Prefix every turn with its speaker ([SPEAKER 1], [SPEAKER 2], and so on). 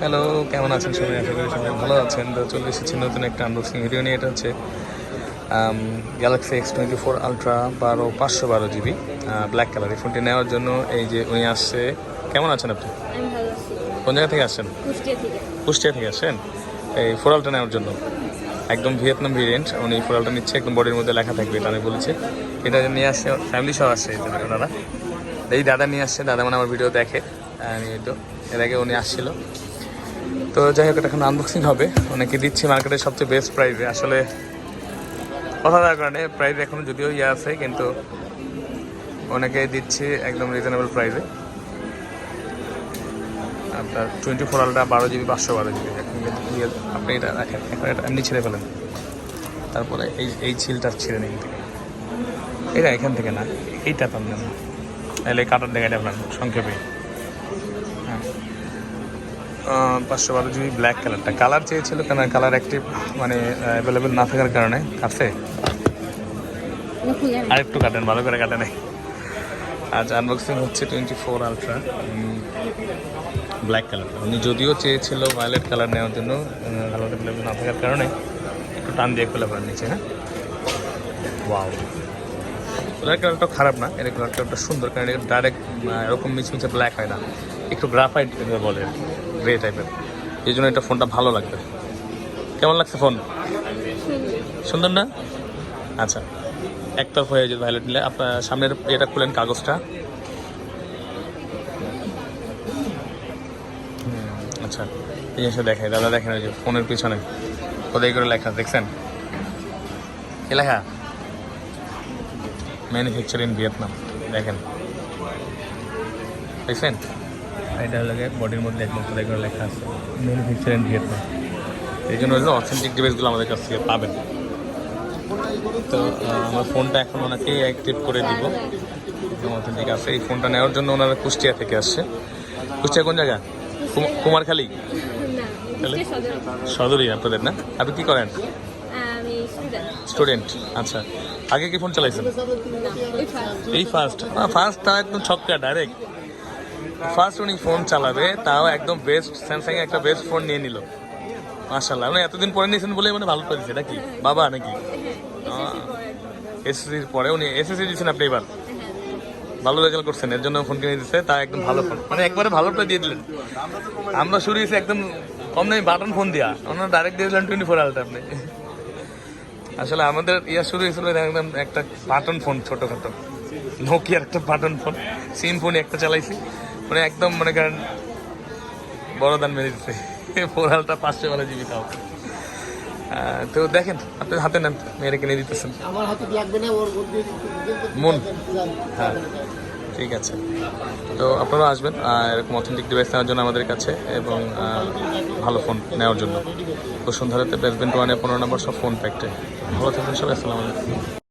[SPEAKER 1] Hello কেমন আছেন সবাই? আশা করি সবাই ভালো আছেন। তো চলে এসেছি নতুন একটা আনবক্সিং ভিডিও নিয়ে। এটা হচ্ছে Galaxy X twenty four ultra বারো পাঁচশো বারো জিবি ব্ল্যাক কালার এই ফোনটি নেওয়ার জন্য এই যে উনি আসছে। কেমন আছেন আপনি? কোন জায়গা থেকে আসছেন?
[SPEAKER 2] কুষ্টিয়া থেকে।
[SPEAKER 1] আসছেন? এই ফোরালটা নেওয়ার জন্য। একদম ভিয়েতনাম ভেরিয়েন্ট উনি ফোরালটা নিচ্ছে একদম বডির মধ্যে লেখা থাকবে এটা আমি বলেছি। এটা নিয়ে আসছে ফ্যামিলি সহ আসছে দাদা এই দাদা নিয়ে আসছে দাদা মানে আমার ভিডিও দেখে। আমি তো এর আগে উনি আসছিল। তো যাই হোক, এটা এখন আনবক্সিং হবে। অনেকে দিচ্ছে মার্কেটে সবচেয়ে বেস্ট প্রাইসে আসলে কথা দেওয়ার কারণে প্রাইস এখন যদিও ইয়ে আছে, কিন্তু অনেকে দিচ্ছে একদম রিজনেবল প্রাইসে আপনার টোয়েন্টি ফোর আলটা বারো জিবি পাঁচশো বারো জিবি এখন আপনি এটা এখন এটা এমনি ছেড়ে ফেলেন। তারপরে এই এই ছিলটা ছিঁড়ে থেকে এটা এখান থেকে না, এইটা নেন তাহলে কাটার দেখাটা আপনার সংক্ষেপে। হ্যাঁ। পাঁচশো বারো জিবি ব্ল্যাক কালারটা কালার চেয়েছিল কেন? কালার অ্যাক্টিভ মানে অ্যাভেলেবেল না থাকার কারণে। কাছে আর একটু কাটেন, ভালো করে কাটেন। আজ আনবক্সিং হচ্ছে twenty four ultra black colour উনি যদিও চেয়েছিল ভায়োলেট কালার নেওয়ার জন্য কালার অ্যাভেলেবল না থাকার কারণে, একটু টান দিয়ে খুলে পারেন নিচে হ্যাঁ ওয়াও ব্ল্যাক কালারটা খারাপ না, এর ব্ল্যাক কালারটা সুন্দর, কারণ এটা ডাইরেক্ট এরকম মিচমিচে ব্ল্যাক হয় না। একটু গ্রাফাইট বলে। গ্রে টাইপের এই জন্য এটা ফোনটা ভালো লাগবে। কেমন লাগছে ফোন সুন্দর না? আচ্ছা একতরফা হয়ে যাবে ভাইলেট নিলে, আপনার সামনের এটা খুলেন কাগজটা। আচ্ছা এই জিনিসটা দেখে দাদা দেখেন ওই যে ফোনের পিছনে। কোথায় করে লেখা, দেখছেন? কি লেখা? ম্যানুফ্যাকচার ইন ভিয়েতনাম দেখেন। দেখছেন? এটা হলো বডির মধ্যে কোথায় করে লেখা আছে ম্যানুফ্যাকচার ইন ভিয়েতনাম এই জন্য অথেন্টিক ডিভাইসগুলো আমাদের কাছ থেকে পাবেন। তো আমার ফোনটা এখন ওনাকে অ্যাক্টিভ করে দিব। একদম অথেন্টিক আছে। এই ফোনটা নেওয়ার জন্য ওনারা কুষ্টিয়া থেকে আসছে। কুষ্টিয়া কোন জায়গা? কুম- কুমারখালী? সদরই আপনাদের না? আপনি কি করেন?
[SPEAKER 2] স্টুডেন্ট
[SPEAKER 1] স্টুডেন্ট আচ্ছা। আগে কি ফোন চালাইছেন?
[SPEAKER 2] এই ফার্স্ট
[SPEAKER 1] এই ফার্স্ট ফার্স্ট তা একদম ছক্কা ডাইরেক্ট ফার্স্ট উনি ফোন চালাবে তাও একদম বেস্ট স্যামসাং একটা বেস্ট ফোন নিয়ে নিল। মাশাল্লাহ মানে এতদিন পরে নিয়েছেন বলে মানে ভালো পেয়েছে নাকি? বাবা নাকি? এসএসসির পরে উনি এসএসসি দিয়েছেন আপনি এবার? ভালো রেজাল্ট করছেন এর জন্য ফোন কিনে দিচ্ছে তা একদম ভালো ফোন মানে একবারে ভালোটা দিয়ে দিলেন। আমরা শুরু হয়েছি একদম কম দামি বাটন ফোন দিয়া। ওনারা ডাইরেক্ট দিয়ে দিলেন টোয়েন্টি ফোর আলটা আপনি। আসলে আমাদের ইয়া শুরু হয়েছিল একদম একটা বাটন ফোন ছোটখাটো। নোকিয়ার একটা বাটন ফোন সিম ফোন একটা চালাইছি। মানে একদম মনে করেন বড় দান মেরে দিচ্ছে আলটা পাঁচশো বারো জিবি তাও তো দেখেন আপনি হাতে নেন মেয়েরে কিনে দিতেছেন।
[SPEAKER 3] আমার হাতে লাগবে না ওর ওর দিয়ে দিতে-
[SPEAKER 1] মন। হ্যাঁ ঠিক আছে। তো আপনারা আসবেন এরকম অথেন্টিক ডিভাইস নেওয়ার জন্য আমাদের কাছে এবং ভালো ফোন নেওয়ার জন্য। বসুন্ধরাতে বেসবেন্ট ওয়ানে পনেরো নম্বর সব ফোন প্যাকটে ভালো থাকবেন সবাই আসসালামু আলাইকুম।